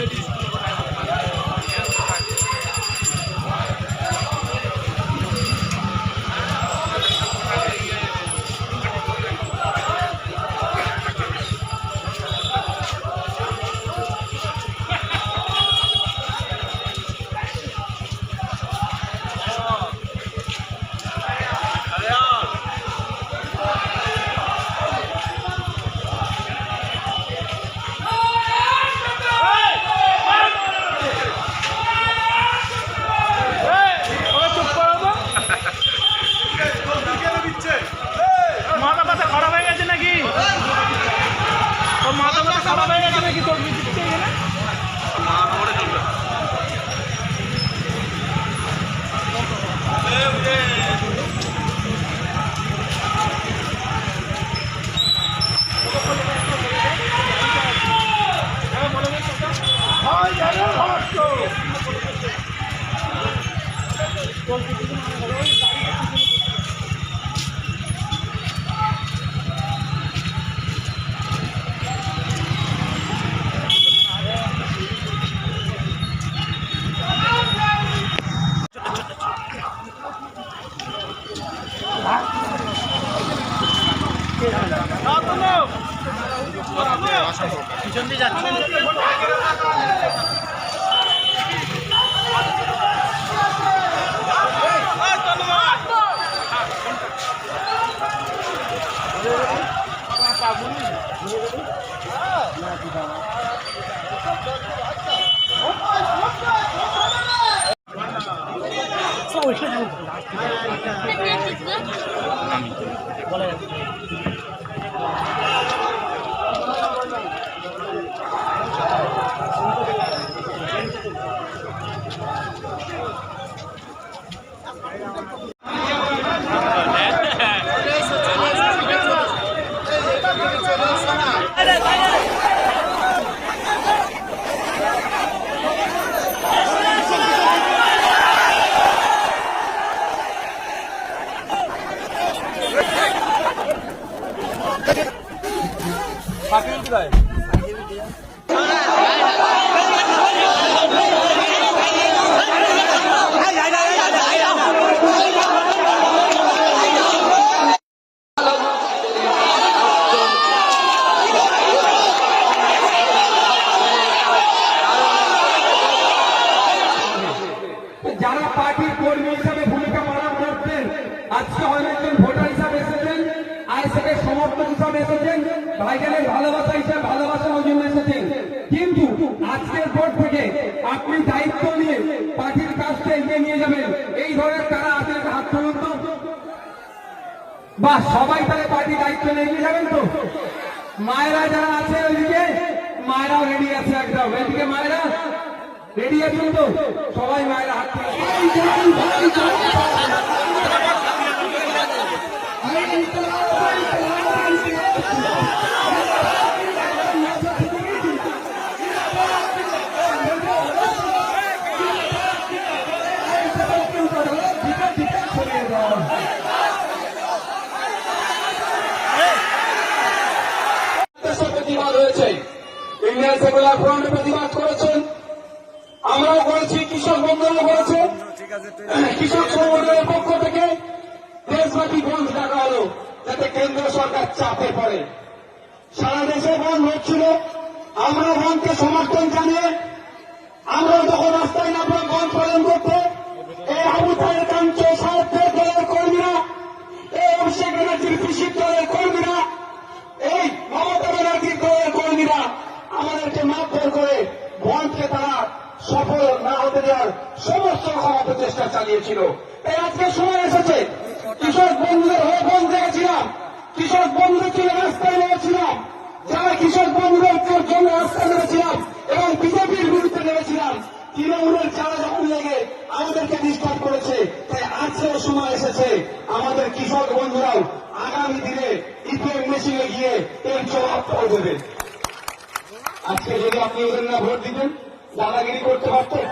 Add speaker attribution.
Speaker 1: society পিছন দিয়ে যাচ্ছে
Speaker 2: যারা বা সবাই তাহলে পার্টি দায়িত্ব নিয়ে যাবেন তো? মায়েরা যারা আছে ওইদিকে, মায়েরাও রেডি আছে একদম। ওইদিকে মায়েরা রেডি আছেন তো? সবাই মায়েরা হাত আমরাও করেছি, কৃষক বন্ধুরা করেছে। কৃষক সংগঠনের পক্ষ থেকে দেশব্যাপী বন্ধ ডাকা হলো, যাতে কেন্দ্র সরকার চাপে পড়ে। সারা দেশে বন্ধ হচ্ছিল। আমরা বন্ধকে সমর্থন জানিয়ে আমরা যখন রাস্তায় নামলাম বন্ধ পালন করতে, এই আবু তাহের কাঞ্চ সাহায্যের দলের কর্মীরা, এই অভিষেক ব্যানার্জির কৃষির দলের কর্মীরা, এই মমতা ব্যানার্জির দলের কর্মীরা আমাদেরকে মারধর করে বনকে তারা সফল না হতে দেওয়ার সমস্ত রকম অপচেষ্টা চালিয়েছিল। এই আজকে সময় এসেছে। কৃষক বন্ধুদের হয়ে বন দেখেছিলাম কৃষক বন্ধুদের ছিল, রাস্তায় নেমেছিলাম। যারা কৃষক বন্ধুদের জন্য রাস্তায় নেমেছিলাম এবং বিজেপির বিরুদ্ধে নেমেছিলাম। তৃণমূলের চারা যখন লেগে আমাদেরকে ডিস্টার্ব করেছে, তাই আজকেও সময় এসেছে। আমাদের কৃষক বন্ধুরাও আগামী দিনে ইপিএম মেশিনে গিয়ে এর জবাব দেবে। আজকে যদি আপনি ওদের না ভোট দিতেন দাদাগিরি করতে পারতেন